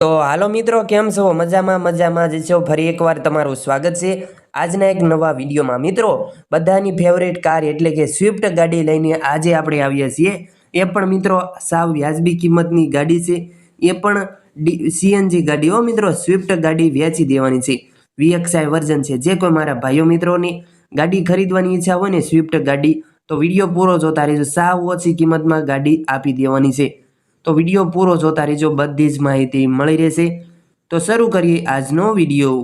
તો હાલો મિત્રો, કેમ છો? મજામાં મજામાં જે છો? ફરી એકવાર તમારું સ્વાગત છે આજના એક નવા વિડીયોમાં. મિત્રો, બધાની ફેવરેટ કાર એટલે કે સ્વિફ્ટ ગાડી લઈને આજે આપણે આવીએ છીએ. એ પણ મિત્રો, સાવ વ્યાજબી કિંમતની ગાડી છે. એ પણ સીએનજી ગાડી. હો મિત્રો સ્વિફ્ટ ગાડી વેચી દેવાની છે. વીએક્સઆઈ વર્ઝન છે. જે કોઈ મારા ભાઈઓ મિત્રોની ગાડી ખરીદવાની ઈચ્છા હોય ને સ્વિફ્ટ ગાડી, તો વીડિયો પૂરો જોતા રહેજો. સાવ ઓછી કિંમતમાં ગાડી આપી દેવાની છે. તો વીડિયો પૂરો જોતા રહેજો, બધી જ માહિતી મળી રહેશે. તો શરૂ કરીએ આજનો વીડિયો.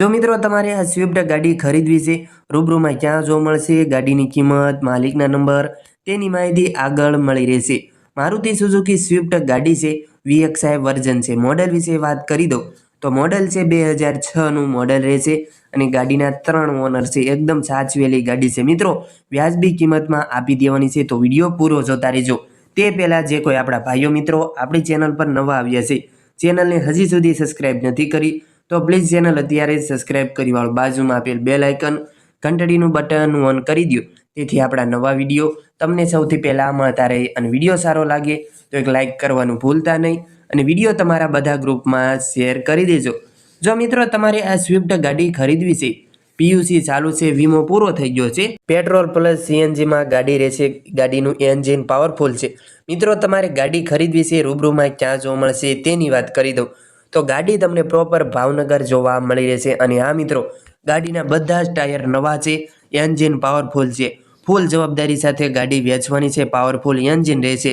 જો મિત્રો, તમારે આ સ્વિફ્ટ ગાડી ખરીદવી છે. રૂબરૂમાં ક્યાં જોવા મળશે, ગાડીની કિંમત, માલિકના નંબર, તેની માહિતી આગળ મળી રહેશે. મારુતિ સુઝુકી સ્વિફ્ટ ગાડી છે વીએક્સઆઈ વર્ઝન છે. મોડેલ વિશે વાત કરી દઉં તો મોડલ છે બે હજાર છનું મોડલ રહેશે અને ગાડીના ત્રણ ઓનર છે. એકદમ સાચવેલી ગાડી છે. મિત્રો, વ્યાજબી કિંમતમાં આપી દેવાની છે તો વીડિયો પૂરો જોતા રહેજો. તે પહેલાં જે કોઈ આપણા ભાઈઓ મિત્રો આપણી ચેનલ પર નવા આવ્યા છે ચેનલને હજી સુધી સબસ્ક્રાઇબ નથી કરી, તો પ્લીઝ ચેનલ અત્યારે જ સબસ્ક્રાઇબ કરી વાળો બાજુમાં આપેલ બેલ આઇકન ઘંટડીનું બટન ઓન કરી દો તેથી આપણા નવા વીડિયો તમને સૌથી પહેલાં મળતા રહે અને વીડિયો સારો લાગે તો એક લાઇક કરવાનું ભૂલતા નહીં. અને વીડિયો તમારા બધા ગ્રુપમાં શેર કરી દેજો. જો મિત્રો, તમારે આ સ્વિફ્ટ ગાડી ખરીદવી છે પીયુસી ચાલુ છે, વીમો પૂરો થઈ ગયો છે પેટ્રોલ પ્લસ સીએનજીમાં ગાડી રહેશે ગાડીનું એન્જિન પાવરફુલ છે. મિત્રો, તમારે ગાડી ખરીદવી છે, રૂબરૂમાં ક્યાં જોવા મળશે તેની વાત કરી દઉં. તો ગાડી તમને પ્રોપર ભાવનગર જોવા મળી રહેશે. અને આ મિત્રો, ગાડીના બધા જ ટાયર નવા છે એન્જિન પાવરફુલ છે. ફૂલ જવાબદારી સાથે ગાડી વેચવાની છે પાવરફુલ એન્જિન રહેશે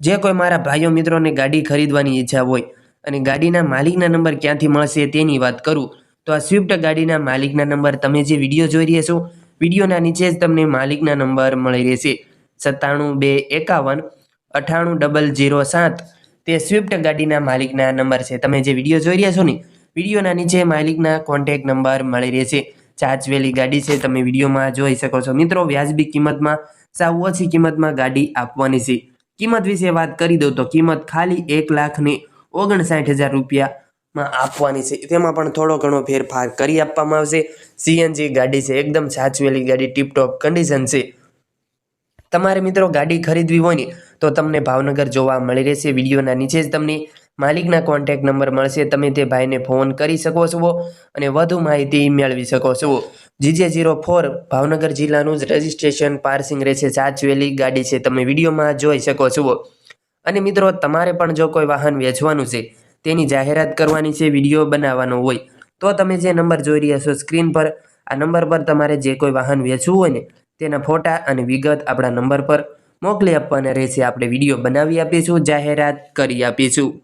જે કોઈ મારા ભાઈઓ મિત્રોને ગાડી ખરીદવાની ઈચ્છા હોય અને ગાડીના માલિકના નંબર ક્યાંથી મળશે તેની વાત કરું, તો આ સ્વિફ્ટ ગાડીના માલિકના નંબર તમે જે વીડિયો જોઈ રહ્યા છો, વિડીયોના નીચે જ તમને માલિકના નંબર મળી રહેશે. સત્તાણું બે એકાવન અઠાણું ડબલ જીરો સાત, તે સ્વિફ્ટ ગાડીના માલિકના નંબર છે. તમે જે વીડિયો જોઈ રહ્યા છો ને, વિડીયોના નીચે માલિકના કોન્ટેક નંબર મળી રહેશે. ચાચવેલી ગાડી છે, તમે વિડીયોમાં જોઈ શકો છો. મિત્રો, વ્યાજબી કિંમતમાં, સાવ ઓછી કિંમતમાં ગાડી આપવાની છે. કિંમત વિશે વાત કરી દઉં તો કિંમત ખાલી એક લાખની ઓગણસાઠ હજાર રૂપિયામાં આપવાની છે. તેમાં પણ થોડો ઘણો ફેરફાર કરી આપવામાં આવશે. સીએનજી ગાડી છે, એકદમ સાચવેલી ગાડી ટીપટોપ કન્ડિશન છે. તમારે મિત્રો ગાડી ખરીદવી હોય ને તો તમને ભાવનગર જોવા મળી રહેશે. વિડીયોના નીચે જ તમને માલિકના કોન્ટેક નંબર મળશે, તમે તે ભાઈને ફોન કરી શકો છો અને વધુ માહિતી મેળવી શકો છો. જીજે ઝીરો ફોર ભાવનગર જિલ્લાનું જ રજિસ્ટ્રેશન પાર્સિંગ રહેશે, સાચવેલી ગાડી છે, તમે વિડીયોમાં જોઈ શકો છો. અને મિત્રો, તમારે પણ જો કોઈ વાહન વેચવાનું છે, તેની જાહેરાત કરવાની છે, વીડિયો બનાવવાનો હોય, તો તમે જે નંબર જોઈ રહ્યા છો સ્ક્રીન પર, આ નંબર પર તમારે જે કોઈ વાહન વેચવું હોય ને, તેના ફોટા અને વિગત આપણા નંબર પર મોકલી આપવાના રહેશે. આપણે વીડિયો બનાવી આપીશું, જાહેરાત કરી આપીશું.